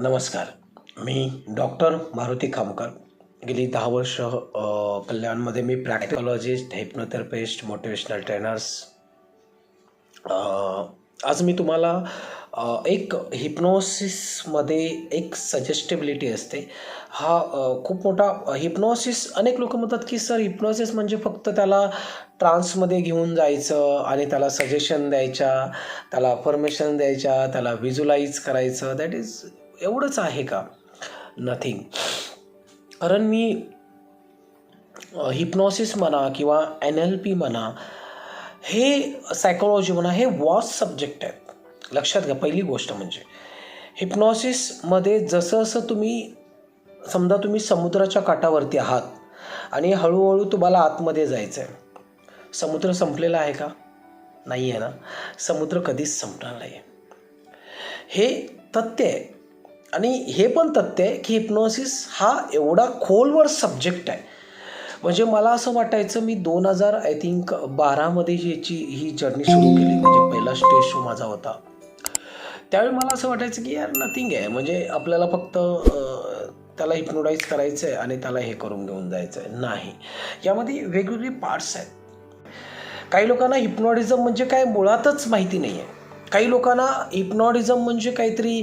नमस्कार. मी डॉक्टर मारुती खामकर. गेली दहा वर्ष कल्याणमध्ये मी प्रॅक्टिकॉलॉजिस्ट हिप्नोथेरपिस्ट मोटिवेशनल ट्रेनर्स आज मी तुम्हाला एक हिप्नोसिसमध्ये एक सजेस्टेबिलिटी असते. हा खूप मोठा हिप्नोसिस अनेक लोक म्हणतात की सर हिप्नोसिस म्हणजे फक्त त्याला ट्रान्समध्ये घेऊन जायचं आणि त्याला सजेशन द्यायच्या त्याला अफर्मेशन द्यायच्या त्याला व्हिज्युलाइज करायचं. दॅट इज एवढंच आहे का? नथिंग कारण मी हिप्नॉसिस म्हणा किंवा एन एल पी म्हणा हे सायकोलॉजी म्हणा हे वॉस सब्जेक्ट आहेत. लक्षात घ्या पहिली गोष्ट म्हणजे हिप्नॉसिसमध्ये जसं जसं तुम्ही समजा तुम्ही समुद्राच्या काठावरती आहात आणि हळूहळू तुम्हाला आतमध्ये जायचं आहे समुद्र संपलेला आहे का? नाही आहे ना. समुद्र कधीच संपणार नाही हे तथ्य आहे. आणि हे पण तथ्य आहे की हिप्नॉसिस हा एवढा खोलवर सब्जेक्ट आहे. म्हणजे मला असं वाटायचं मी दोन हजार आय थिंक बारामध्ये याची ही जर्नी सुरू केली म्हणजे पहिला स्टेज शो माझा होता. त्यावेळी मला असं वाटायचं की यार नथिंग आहे. म्हणजे आपल्याला फक्त त्याला हिप्नोटाईज करायचं आहे आणि त्याला हे करून घेऊन जायचं आहे नाही. यामध्ये वेगवेगळे पार्ट्स आहेत. काही लोकांना हिप्नॉटिझम म्हणजे काय मुळातच माहिती नाही आहे काही लोकांना हिप्नॉटिझम म्हणजे काहीतरी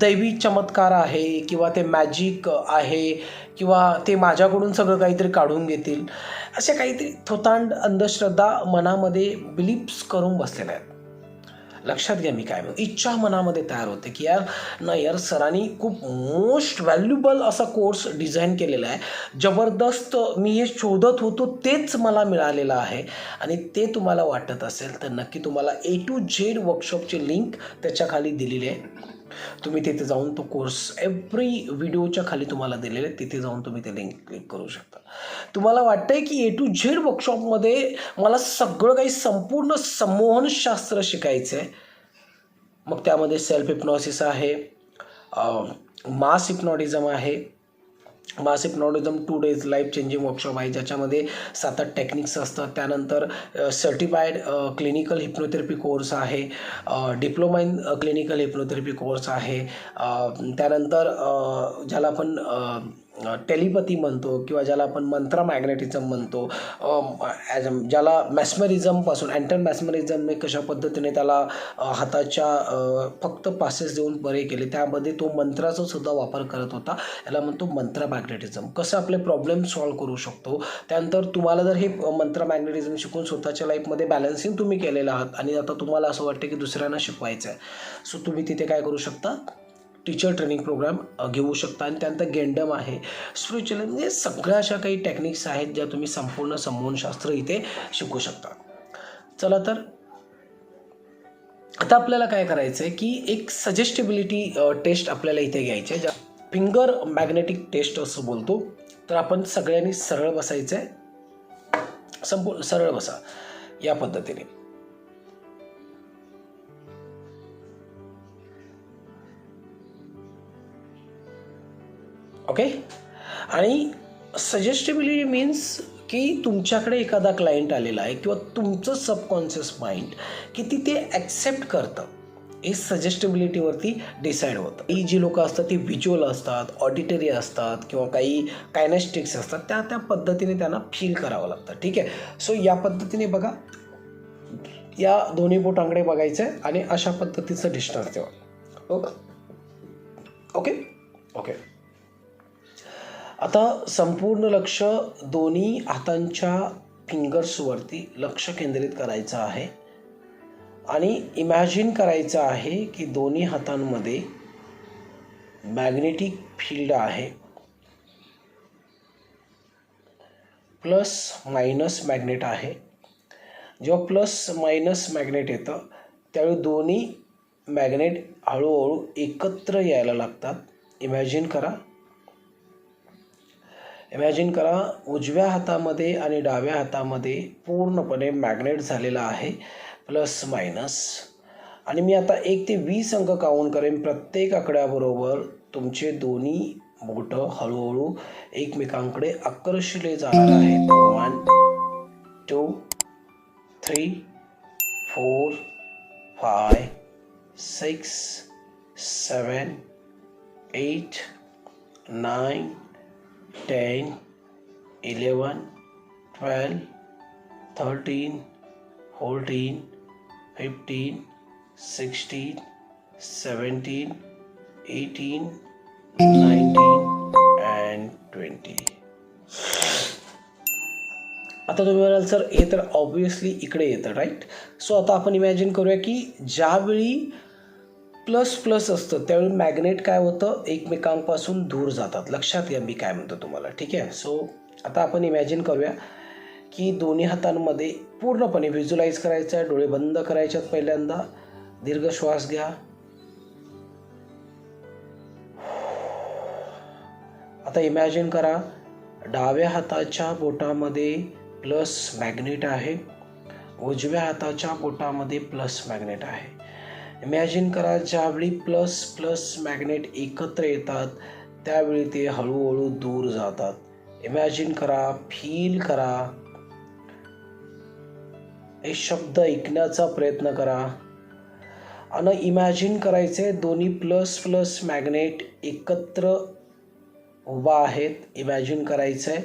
दैवी चमत्कार आहे किंवा ते मॅजिक आहे किंवा ते माझ्याकडून सगळं काहीतरी काढून घेतील. अशा काहीतरी थोतांड अंधश्रद्धा मनामध्ये बिलीप्स करून बसलेल्या आहेत. लक्षात घ्या मी काय म्हणतो. इच्छा मनामध्ये तयार होते की यार नाही यार सरांनी खूप मोस्ट व्हॅल्युबल असा कोर्स डिझाईन केलेला आहे. जबरदस्त मी हे शोधत होतो तेच मला मिळालेलं आहे. आणि ते तुम्हाला वाटत असेल तर नक्की तुम्हाला ए टू झेड वर्कशॉपची लिंक त्याच्याखाली दिलेली आहे. तुम्ही तिथे जाऊन तो कोर्स एव्हरी व्हिडिओच्या खाली तुम्हाला दिलेले आहे तिथे जाऊन तुम्ही ते लिंक क्लिक करू शकता. तुम्हाला वाटतंय की ए टू झेड वर्कशॉपमध्ये मला सगळं काही संपूर्ण संमोहनशास्त्र शिकायचं आहे मग त्यामध्ये सेल्फ हिप्नॉसिस आहे मास हिप्नॉटिझम आहे mass hypnotism two days life changing workshop आहे ज्याच्यामध्ये सात आठ टेक्निक्स असतात. त्यानंतर सर्टिफाईड क्लिनिकल हिप्नोथेरपी कोर्स आहे diploma in clinical hypnotherapy course आहे त्यानंतर ज्याला आपण टेलिपथी म्हणतो किंवा ज्याला आपण मंत्रा मॅग्नेटिझम म्हणतो ॲज ज्याला मॅस्मरिझमपासून अँटर मॅस्मरिझमने कशा पद्धतीने त्याला हाताच्या फक्त पासेस देऊन बरे केले त्यामध्ये तो मंत्राचा सुद्धा वापर करत होता. याला म्हणतो मंत्रा मॅग्नेटिझम कसं आपले प्रॉब्लेम सॉल्व्ह करू शकतो? त्यानंतर तुम्हाला जर हे मंत्रा मॅग्नेटिझम शिकून स्वतःच्या लाईफमध्ये बॅलन्सिंग तुम्ही केलेलं आहात आणि आता तुम्हाला असं वाटतं की दुसऱ्यांना शिकवायचं आहे सो तुम्ही तिथे काय करू शकता? टीचर ट्रेनिंग प्रोग्राम घेऊ शकता. आणि त्यानंतर गेंडम आहे. स्पिरिच्युअल म्हणजे सगळ्या अशा काही टेक्निक्स आहेत ज्या तुम्ही संपूर्ण संमोहनशास्त्र इथे शिकू शकता. चला तर आता आपल्याला काय करायचं आहे की एक सजेस्टेबिलिटी टेस्ट आपल्याला इथे घ्यायची आहे ज्या फिंगर मॅग्नेटिक टेस्ट असं बोलतो. तर आपण सगळ्यांनी सरळ बसायचं आहे संपूर्ण सरळ बसा. या पद्धतीने. ओके आणि सजेस्टेबिलिटी मीन्स की तुमच्याकडे एखादा क्लायंट आलेला आहे किंवा तुमचं सबकॉन्शियस माइंड की ते ॲक्सेप्ट करतं हे सजेस्टेबिलिटीवरती डिसाईड होतं. ही जी लोकं असतात ती व्हिज्युअल असतात ऑडिटरी असतात किंवा काही कायनेस्टिक्स असतात त्या त्या पद्धतीने त्यांना फील करावं लागतं. ठीक आहे? सो या पद्धतीने बघा. या दोन्ही बोटांकडे बघायचं आहे आणि अशा पद्धतीचं डिस्टन्स ठेवा. ओके ओके ओके आता संपूर्ण लक्ष दोन्ही हातांच्या फिंगर्सवरती लक्ष केंद्रित करायचं आहे. आणि इमॅजिन करायचं आहे की दोन्ही हातांमध्ये मॅग्नेटिक फील्ड आहे. प्लस मायनस मॅग्नेट आहे. जेव्हा प्लस मायनस मॅग्नेट येतं त्यावेळी दोन्ही मॅग्नेट हळूहळू एकत्र यायला लागतात. इमॅजिन करा. इमॅजिन करा उजव्या हातामध्ये आणि डाव्या हातामध्ये पूर्णपणे मॅग्नेट झालेला आहे प्लस मायनस आणि मी आता एक ते वीस अंक काउंट करेन. प्रत्येक आकड्याबरोबर तुमचे दोन्ही बोटं हळूहळू एकमेकांकडे आकर्षले जाणार आहेत. One two three four five six seven eight nine ten, eleven, twelve, thirteen, fourteen, fifteen, sixteen, seventeen, eighteen, nineteen and twenty. आता तुम्ही म्हणाल, सर, हे तर ऑब्विसली इकडे येतं राईट सो आता आपण इमॅजिन करूया की ज्यावेळी प्लस प्लस असतं. त्यावेळी मॅग्नेट काय होतं? एकमेकांपासून दूर जातात. लक्षात घ्या मी काय म्हणतो तुम्हाला. ठीक आहे? सो आता आपण इमॅजिन करूया की दोन्ही हातांमध्ये पूर्णपणे व्हिज्युलाइज करायचं आहे. डोळे बंद करायचे आहेत पहिल्यांदा. दीर्घ श्वास घ्या. आता इमॅजिन करा डाव्या हाताच्या बोटामध्ये प्लस मॅग्नेट आहे. उजव्या हाताच्या बोटामध्ये प्लस मॅग्नेट आहे. इमॅजिन करा ज्यावेळी प्लस प्लस मॅग्नेट एकत्र येतात. त्यावेळी ते हळूहळू दूर जातात. इमॅजिन करा फील करा. हे शब्द ऐकण्याचा प्रयत्न करा. आणि इमॅजिन करायचे दोन्ही प्लस प्लस मॅग्नेट एकत्र उभा आहेत. इमॅजिन करायचं. आहे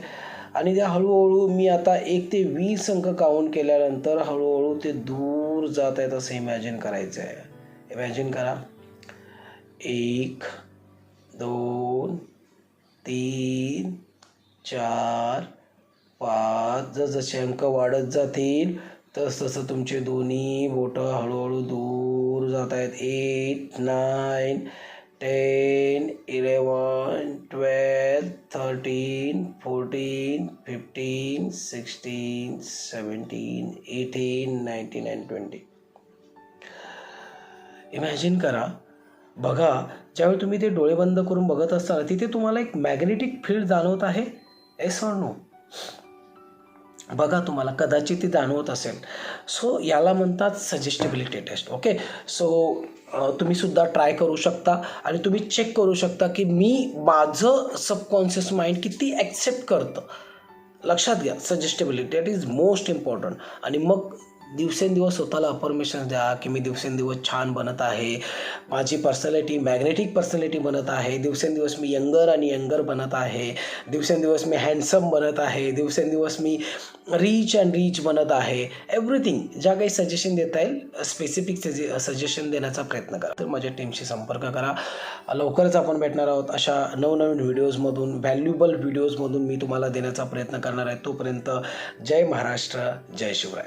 आणि त्या हळूहळू मी आता एक ते वीस अंक काउंट केल्यानंतर हळूहळू ते दूर जात आहेत असं इमॅजिन करायचं आहे इमॅजिन करा. एक दोन तीन चार पाच. जसजसे अंक वाढत जातील तसतसं तुमचे दोन्ही बोटं हळूहळू दूर जात आहेत. Eight nine ten eleven twelve thirteen fourteen fifteen sixteen seventeen eighteen nineteen and twenty imagine करा. बघा ज्यावेळी तुम्ही ते डोळे बंद करून बघत असताना तिथे तुम्हाला एक मॅग्नेटिक फील्ड जाणवत आहे. एस ऑर नो बघा तुम्हाला कदाचित ती जाणवत असेल. सो याला म्हणतात सजेस्टेबिलिटी टेस्ट ओके सो तुम्ही सुद्धा ट्राय करू शकता आणि तुम्ही चेक करू शकता की मी माझं सबकॉन्शियस माइंड किती ॲक्सेप्ट करतं. लक्षात घ्या suggestibility that is most important आणि मग दिवसेंदिवस स्वतःला अफर्मेशन द्या की मी दिवसेंदिवस छान बनत आहे. माझी पर्सनॅलिटी मॅग्नेटिक पर्सनॅलिटी बनत आहे. दिवसेंदिवस मी यंगर आणि यंगर बनत आहे. दिवसेंदिवस मी हँडसम बनत आहे. दिवसेंदिवस मी रीच अँड रीच बनत आहे. एव्हरीथिंग ज्या काही सजेशन देता येईल स्पेसिफिक सजे सजेशन देण्याचा प्रयत्न करा. तर माझ्या टीमशी संपर्क करा. लवकरच आपण भेटणार आहोत अशा नवनवीन व्हिडिओजमधून व्हॅल्युबल व्हिडिओजमधून मी तुम्हाला देण्याचा प्रयत्न करणार आहे. तोपर्यंत जय महाराष्ट्र जय शिवराय.